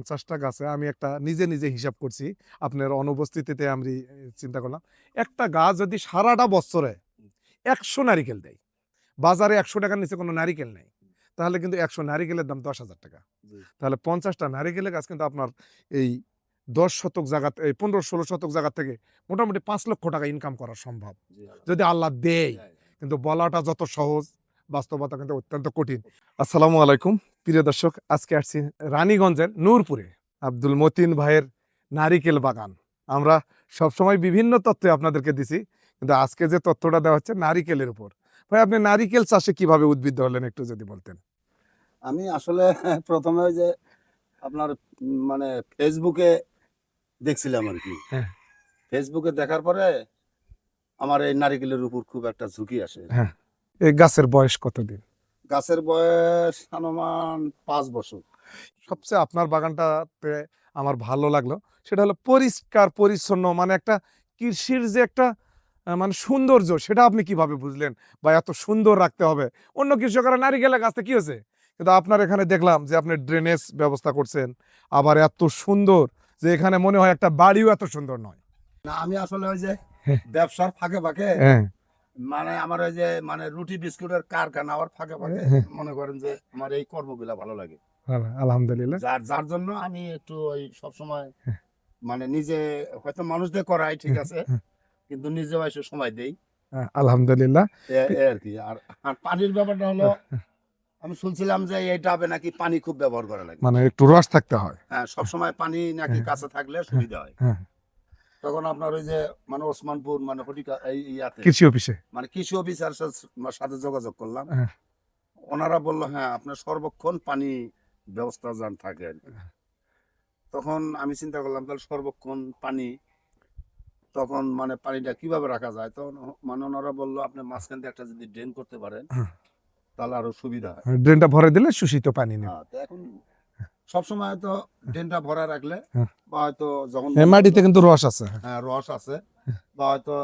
পঞ্চাশটা গাছে আমি একটা নিজে নিজে হিসাব করছি। আপনার অনুপস্থিতিতে আমি চিন্তা করলাম একটা গাছ যদি সারাটা বছরে একশো নারিকেল দেয় বাজারে একশো টাকার নিচে কোনো নারিকেল নেই তাহলে কিন্তু একশো নারিকেলের দাম দশ হাজার টাকা। তাহলে পঞ্চাশটা নারিকেলের গাছ কিন্তু আপনার এই দশ শতক জায়গা এই পনেরো ষোলো শতক জায়গা থেকে মোটামুটি পাঁচ লক্ষ টাকা ইনকাম করা সম্ভব। যদি আল্লাহ দেয়। কিন্তু বলাটা যত সহজ বাস্তবতা কিন্তু অত্যন্ত কঠিন। আসসালামু আলাইকুম। প্রিয় দর্শক আজকে আসছি রানীগঞ্জের নূরপুরে আব্দুল মতিন ভাইয়ের নারিকেল বাগান। আমরা সবসময় বিভিন্ন তথ্য আপনাদেরকে দিছি কিন্তু আজকে যে তথ্যটা দেওয়া হচ্ছে নারিকেলের উপর। ভাই আপনি নারিকেল চাষে কীভাবে উদ্বুদ্ধ হলেন একটু যদি বলতেন? আমি আসলে প্রথমে যে আপনার মানে ফেসবুকে দেখছিলাম আর কি। হ্যাঁ। ফেসবুকে দেখার পরে আমার এই নারিকেলের উপর খুব একটা ঝুঁকি আসে। হ্যাঁ। এই গাছের বয়স কতদিন? গাছের বয়স অনুমান পাঁচ বছর। সবচেয়ে আপনার বাগানটাতে আমার ভালো লাগল সেটা হলো পরিষ্কার পরিচ্ছন্ন মানে একটা কৃষির যে একটা মানে সৌন্দর্য সেটা আপনি কীভাবে বুঝলেন? বা এত সুন্দর রাখতে হবে। অন্য কৃষকরা নারিকেলের গাছতে কি হয়েছে? কিন্তু আপনার এখানে দেখলাম যে আপনি ড্রেনেজ ব্যবস্থা করছেন আবার এত সুন্দর যে এখানে মনে হয় একটা বাড়িও এত সুন্দর নয়। না আমি আসলে ওই যে হ্যাঁ। ব্যবসার ফাঁকে ফাঁকে হ্যাঁ। মানে আমার ওই যে মানে রুটি বিস্কুটের কারখানা আমার ফাঁকে ফাঁকে হ্যাঁ। মনে করেন যে আমার এই কর্মগুলা ভালো লাগে আলহামদুলিল্লাহ যার যার জন্য আমি একটু ওই সবসময় হ্যাঁ। মানে নিজে হয়তো মানুষদের করাই ঠিক আছে হ্যাঁ। কিন্তু নিজেও এসে সময় দেই আলহামদুলিল্লাহ আর কি আর আর পানির ব্যাপারটা হলো আমি শুনছিলাম যে এই ডাবে নাকি পানি খুব ব্যবহার করা লাগে মানে একটু রস থাকতে হয় হ্যাঁ সবসময় পানি নাকি হ্যাঁ। কাছে থাকলে সুবিধা হয় হ্যাঁ। তখন আপনার ওই যে মানে ওসমানপুর মানে হটিকা এই ইয়াতে। কৃষি অফিসে? মানে কৃষি অফিসার সাথে যোগাযোগ করলাম। হ্যাঁ। ওনারা বলল হ্যাঁ আপনার সর্বক্ষণ পানি ব্যবস্থা যান থাকে আর কি। তখন আমি চিন্তা করলাম তাহলে সর্বক্ষণ পানি তখন মানে পানিটা কীভাবে রাখা যায়? তখন মানে ওনারা বলল আপনি মাঝখান দিয়ে একটা যদি ড্রেন করতে পারেন হ্যাঁ। তাহলে আরও সুবিধা হয়। ড্রেনটা ভরে দিলে শোষিত পানি না হ্যাঁ, তো এখন সবসময় হয়তো ড্রেনটা ভরা রাখলে হ্যাঁ। বা হয়তো যখন হ্যাঁ, মাটিতে কিন্তু রস আছে। হ্যাঁ, রস আছে। বা হয়তো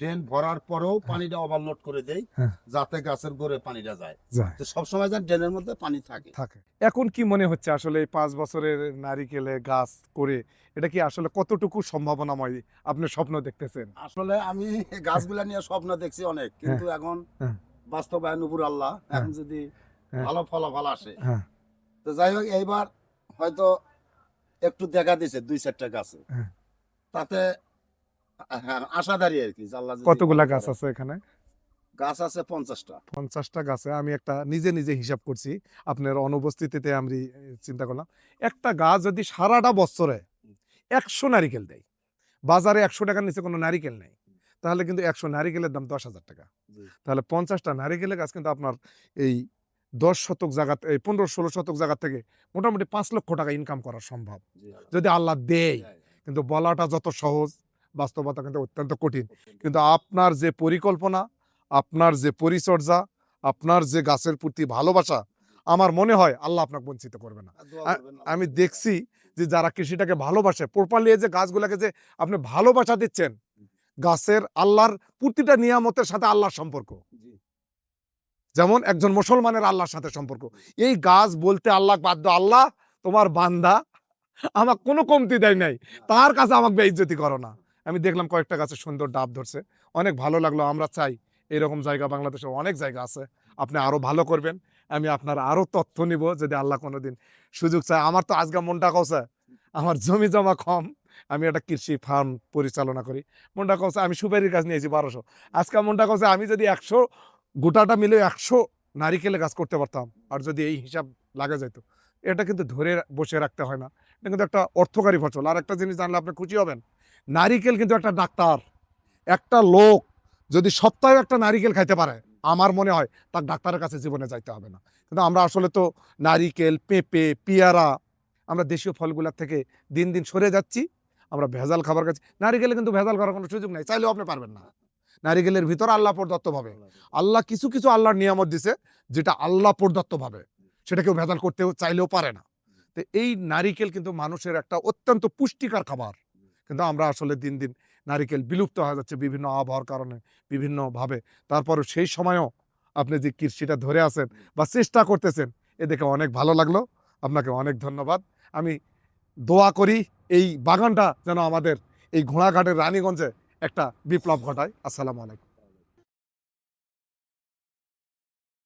ড্রেন ভরার পরেও পানিটা ওভারলোড করে দেই হ্যাঁ। যাতে গাছের গোড়ে পানিটা যায়। তো সবসময় যেন ড্রেনের মধ্যে পানি থাকে। থাকে। এখন কি মনে হচ্ছে আসলে এই পাঁচ বছরের নারিকেলে গাছ করে এটা কি আসলে কতটুকু সম্ভাবনাময় আপনি স্বপ্ন দেখতেছেন? আসলে আমি গাছগুলা নিয়ে স্বপ্ন দেখছি অনেক কিন্তু এখন হ্যাঁ। বাস্তবায়ন উপর আল্লাহ। এখন যদি হ্যাঁ। ভালো ফলাফল আসে হ্যাঁ। তো যাই হোক এইবার হয়তো একটু দেখা দিছে দুই চারটা গাছে। হ্যাঁ। তাতে হ্যাঁ আশাদারি আর কি আল্লাহ কতগুলা গাছ আছে এখানে? গাছ আছে পঞ্চাশটা। পঞ্চাশটা গাছে আমি একটা নিজে নিজে হিসাব করছি আপনার অনুপস্থিতিতে আমি চিন্তা করলাম। একটা গাছ যদি সারাটা বছরে একশো নারিকেল দেয় বাজারে একশো টাকার নিচে কোনো নারিকেল নেই তাহলে কিন্তু একশো নারিকেলের দাম দশ হাজার টাকা। তাহলে পঞ্চাশটা নারিকেলের গাছ কিন্তু আপনার এই দশ শতক জায়গা এই পনেরো ষোলো শতক জায়গা থেকে মোটামুটি পাঁচ লক্ষ টাকা ইনকাম করা সম্ভব। যদি আল্লাহ দেয় কিন্তু বলাটা যত সহজ বাস্তবতা কিন্তু অত্যন্ত কঠিন। কিন্তু আপনার যে পরিকল্পনা আপনার যে পরিচর্যা আপনার যে গাছের প্রতি ভালোবাসা আমার মনে হয় আল্লাহ আপনাকে বঞ্চিত করবে না। আমি দেখছি যে যারা কৃষিটাকে ভালোবাসে প্রপারলি যে গাছগুলোকে যে আপনি ভালোবাসা দিচ্ছেন গাছের আল্লাহর প্রতিটা নিয়ামতের সাথে আল্লাহর সম্পর্ক। যেমন একজন মুসলমানের আল্লাহর সাথে সম্পর্ক। এই গাছ বলতে আল্লাহ বাধ্য, আল্লাহ, তোমার বান্দা আমার কোনো কমতি দেয় নাই। তার কাছে আমাকে বেইজ্জতি করো না। আমি দেখলাম কয়েকটা গাছে সুন্দর ডাব ধরছে। অনেক ভালো লাগল, আমরা চাই এরকম জায়গা বাংলাদেশে অনেক জায়গা আছে। আপনি আরও ভালো করবেন। আমি আপনার আরও তথ্য নিব যদি আল্লাহ কোনোদিন সুযোগ চায়। আমার তো আজকে মনটা কষে আমার জমি জমা কম। আমি একটা কৃষি ফার্ম পরিচালনা করি। মনটা কষে আমি সুপারির গাছ নিয়েছি বারোশো। আজকে মনটা কষে আমি যদি একশো গোটাটা মিলে একশো নারিকেলে গাছ করতে পারতাম, আর যদি এই হিসাব লাগা যেত এটা কিন্তু ধরে বসে রাখতে হয় না। এটা কিন্তু একটা অর্থকারী ফসল। আর একটা জিনিস জানলে আপনি খুশি হবেন, নারিকেল কিন্তু একটা ডাক্তার, একটা লোক যদি সপ্তাহে একটা নারিকেল খাইতে পারে, আমার মনে হয় তার ডাক্তারের কাছে জীবনে যাইতে হবে না। কিন্তু আমরা আসলে তো নারিকেল, পেঁপে, পেয়ারা, আমরা দেশীয় ফলগুলোর থেকে দিন দিন সরে যাচ্ছি, আমরা ভেজাল খাবার খাচ্ছি। নারিকেলে কিন্তু ভেজাল করার কোনো সুযোগ নেই, চাইলেও আপনি পারবেন না। নারিকেলের ভিতর আল্লাহ প্রদত্ত ভাবে। আল্লাহ কিছু কিছু আল্লাহর নিয়ামত দিছে যেটা আল্লাহ প্রদত্ত ভাবে। সেটা কেউ ভেজাল করতেও চাইলেও পারে না। তো এই নারিকেল কিন্তু মানুষের একটা অত্যন্ত পুষ্টিকর খাবার। কিন্তু আমরা আসলে দিন দিন নারিকেল বিলুপ্ত হয়ে যাচ্ছে বিভিন্ন আবহাওয়ার কারণে বিভিন্নভাবে তারপরে সেই সময়ও আপনি যে কৃষিটা ধরে আছেন বা চেষ্টা করতেছেন এ দেখে অনেক ভালো লাগল। আপনাকে অনেক ধন্যবাদ। আমি দোয়া করি এই বাগানটা যেন আমাদের এই ঘোড়াঘাটের রানীগঞ্জে একটা বিপ্লব ঘটায়। আসসালামু আলাইকুম।